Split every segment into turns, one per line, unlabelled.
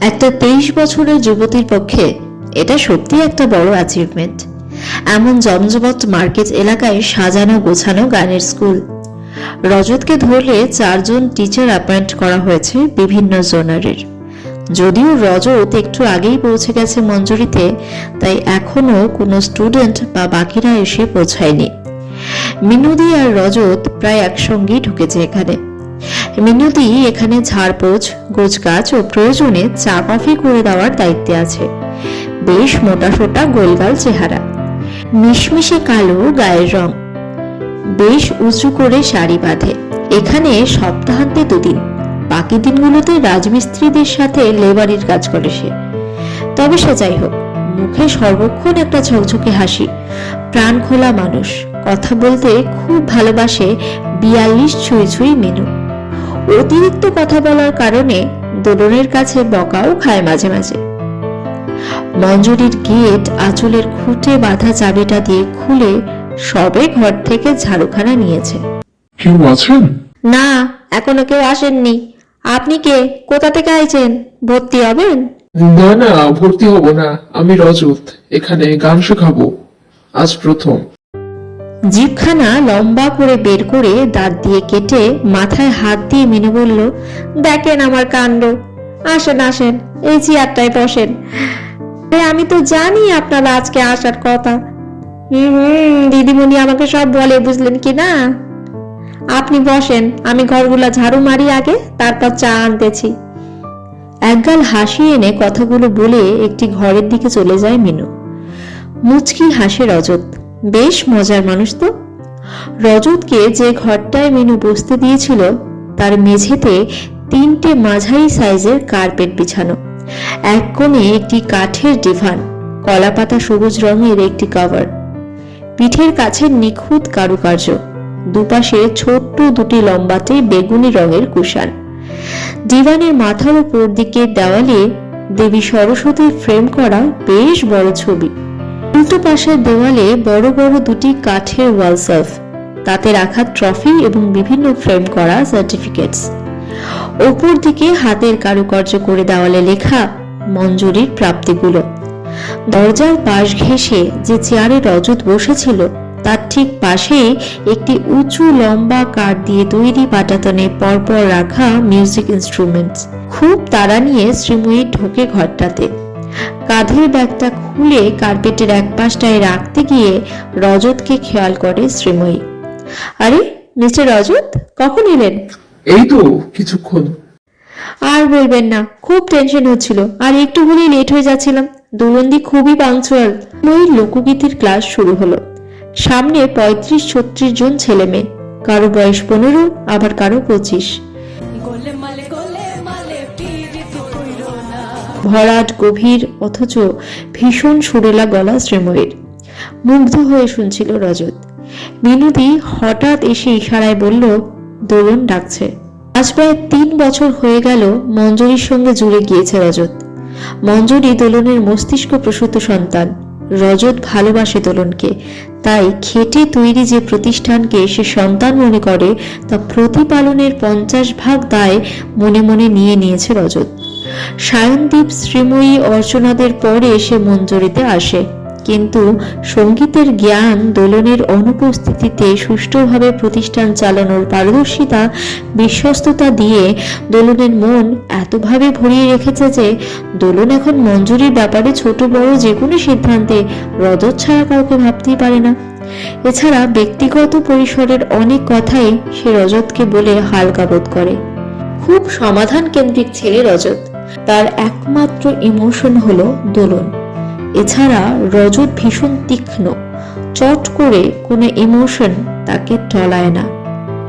একটা তেইশ বছরের যুবতীর পক্ষে এটা সত্যি একটা বড় অ্যাচিভমেন্ট এমন জমজমট মার্কেট এলাকায় সাজানো গোছানো গানের স্কুল রজতকে ধরলে চারজন টিচার অ্যাপয়েন্ট করা হয়েছে বিভিন্ন জোনারের। যদিও রজত একটু আগেই পৌঁছে গেছে মঞ্জুরিতে, তাই এখনও কোনো স্টুডেন্ট বা বাকিরা এসে পৌঁছায়নি। মিনুদি আর রজত প্রায় একসঙ্গেই ঢুকেছে এখানে। মিনুদি এখানে ঝাড়পোছ, গোছগাছ ও প্রয়োজনে চা কফি করে দেওয়ার দায়িত্বে আছে। বেশ মোটাসোটা গোলগাল চেহারা। মিশমিশে কালো গায়ের রং। বেশ উঁচু করে শাড়ি বাঁধে। এখানে সপ্তাহান্তে দুদিন। বাকি দিনগুলোতে রাজমিস্ত্রিদের সাথে লেবারির কাজ করে সে। তবে সে যাই হোক মুখে সর্বক্ষণ একটা ঝকঝকে হাসি। প্রাণ খোলা মানুষ। কথা বলতে খুব ভালোবাসে বিয়াল্লিশ ছুঁই ছুঁই মেনু। অতিরিক্ত কথা বলার কারণে দোলনের কাছে বকাও খায় মাঝে মাঝে। মঞ্জুরির গেট আঁচলের খুঁটে বাঁধা চাবিটা দিয়ে খুলে সবে ঘর থেকে ঝাড়ুখানা নিয়েছে।
কেউ আছেন?
না এখনও কেউ আসেননি। আপনি কে? কোথা থেকে আইছেন? ভর্তি হবেন?
না না ভর্তি হব না। আমি রজত। এখানে গান শেখাবো। আজ প্রথম।
জিভখানা লম্বা করে বের করে দাঁত দিয়ে কেটে মাথায় হাত দিয়ে মেনে বলল দেখেন আমার কাণ্ড। আসেন আসেন এই চেয়ারটায় বসেন। আমি তো জানি আপনারা আজকে আসার কথা। হুম হুম। দিদিমণি আমাকে সব বলে বুঝলেন কি না? আপনি বসেন আমি ঘরগুলা ঝাড়ু মারি আগে তারপর চা আনতেছি। একগাল হাসি এনে কথাগুলো বলে একটি ঘরের দিকে চলে যায় মিনু। মুচকি হাসে রজত। বেশ মজার মানুষ তো। রজতকে যে ঘরটায় মেনু বসতে দিয়েছিল, তার মেঝেতে তিনটে মাঝারি সাইজের কার্পেট বিছানো। এক কোণে একটি কাঠের ডিভান, কলাপাতা সবুজ রঙের একটি কভার। পিঠের কাছে নিখুঁত কারুকার্য, দুপাশে ছোট্ট দুটি লম্বাটে বেগুনি রঙের কুশান ডিভানের মাথার উপর দিকে দেওয়ালে দেবী সরস্বতীর ফ্রেম করা বেশ বড় ছবি। উল্টো পাশের দেওয়ালে বড় বড় দুটি কাঠের ওয়াল সেলফ। তাতে রাখা ট্রফি এবং বিভিন্ন ফ্রেম করা সার্টিফিকেটস। ওপর দিকে হাতের কারুকার্য করে দেওয়ালে লেখা মঞ্জুরির প্রাপ্তিগুলো। দরজার পাশ ঘেঁষে যে চেয়ারে রজত বসেছিল, তার ঠিক পাশেই একটি উঁচু লম্বা কাঠ দিয়ে তৈরি পাটাতনে পরপর রাখা মিউজিক ইনস্ট্রুমেন্টস। খুব তাড়া নিয়ে শ্রীময়ী ঢোকে ঘরটাতে। কাঁধের ব্যাগটা খুলে কার্পেটের এক পাশটায় রাখতে গিয়ে রজতকে খেয়াল করে শ্রীময়ী। আরে মিস্টার রজত কখন এলেন?
এই তো কিছুক্ষণ।
আর বলবেন না খুব টেনশন হচ্ছিল। আর একটু হলেই লেট হয়ে যাচ্ছিলাম। দুলন্দি খুবই পাংচুয়াল ওই লোকগীতির ক্লাস শুরু হলো। সামনে পঁয়ত্রিশ ছত্রিশ জন ছেলে মেয়ে কারও বয়স পনেরো আবার কারও পঁচিশ। ভরাট, গভীর, অথচ ভীষণ সুরেলা গলা শ্রীময়ীর। মুগ্ধ হয়ে শুনছিল রজত। বিনোদী হঠাৎ এসে ইশারায় বলল দোলন ডাকছে। আজ প্রায় তিন বছর হয়ে গেল মঞ্জুরির সঙ্গে জুড়ে গিয়েছে রজত। মঞ্জুরি দোলনের মস্তিষ্ক প্রসূত সন্তান। রজত ভালোবাসে দোলনকে। তাই খেটে তৈরি যে প্রতিষ্ঠানকে সে সন্তান মনে করে, তা প্রতিপালনের পঞ্চাশ ভাগ দায় মনে মনে নিয়ে নিয়েছে রজত। সায়নদীপ শ্রীময়ী অর্চনাদের পরে এসে মঞ্জুরিতে আসে। কিন্তু সঙ্গীতের জ্ঞান দোলনের অনুপস্থিতিতে সুষ্ঠুভাবে প্রতিষ্ঠান চালানোর পারদর্শিতা, বিশ্বস্ততা দিয়ে দোলনের মন এতভাবে ভরিয়ে রেখেছে যে দোলন এখন মঞ্জুরির ব্যাপারে ছোট বড় যে কোনো সিদ্ধান্তে রজত ছাড়া কাউকে ভাবতেই পারে না। এছাড়া ব্যক্তিগত পরিসরের অনেক কথাই সে রজতকে বলে হালকা বোধ করে। খুব সমাধান কেন্দ্রিক ছেলে রজত। তার একমাত্র ইমোশন হলো দোলন। এছাড়া রজত ভীষণ তীক্ষ্ণ। চট করে কোনো ইমোশন তাকে টলায় না।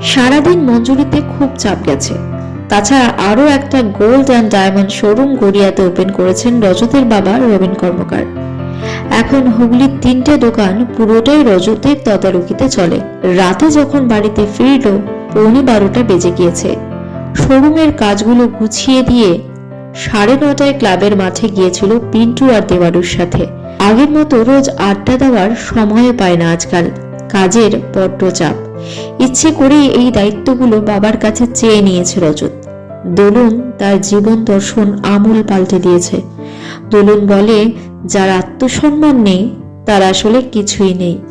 সারাদিন মঞ্জুরিতে খুব চাপ গেছে। তাছাড়া আরও একটা গোল্ড অ্যান্ড ডায়মন্ড শোরুম গড়িয়াতে ওপেন করেছেন রজতের বাবা রবীন কর্মকার। এখন হুগলির তিনটে দোকান পুরোটাই রজতের তদারকিতে চলে। রাতে যখন বাড়িতে ফিরল, পৌনে বারোটা বেজে গিয়েছে। শোরুমের কাজগুলো গুছিয়ে দিয়ে সাড়ে নটায় ক্লাবের মাঠে গিয়েছিল পিন্টু আর দেবারুর সাথে। আগের মতো রোজ আড্ডা দেওয়ার সময় পায় না আজকাল। কাজের বড্ড চাপ। ইচ্ছে করেই এই দায়িত্বগুলো বাবার কাছে চেয়ে নিয়েছে রজত। দোলন তার জীবন দর্শন আমূল পাল্টে দিয়েছে। দোলন বলে, যার আত্মসম্মান নেই, তার আসলে কিছুই নেই।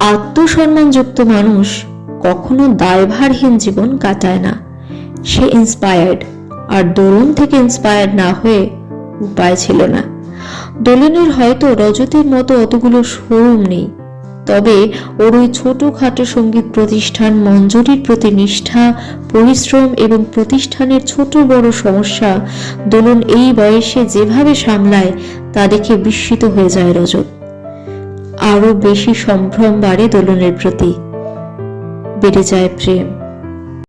আত্মসম্মানযুক্ত মানুষ কখনো দায়ভারহীন জীবন কাটায় না। সে ইন্সপায়ার্ড আর দোলন থেকে ইন্সপায়ার না হয়ে উপায় ছিল না। দোলনের হয়তো রজতের মতো অতগুলো শোরুম নেই, তবে ওর ওই ছোটখাটো সংগীত প্রতিষ্ঠান, মঞ্জুরির প্রতি নিষ্ঠা, পরিশ্রম এবং প্রতিষ্ঠানের ছোট বড় সমস্যা দোলন এই বয়সে যেভাবে সামলায় তা দেখে বিস্মিত হয়ে যায় রজত। আরও বেশি সম্ভ্রম বাড়ে দোলনের প্রতি, বেড়ে যায় প্রেম।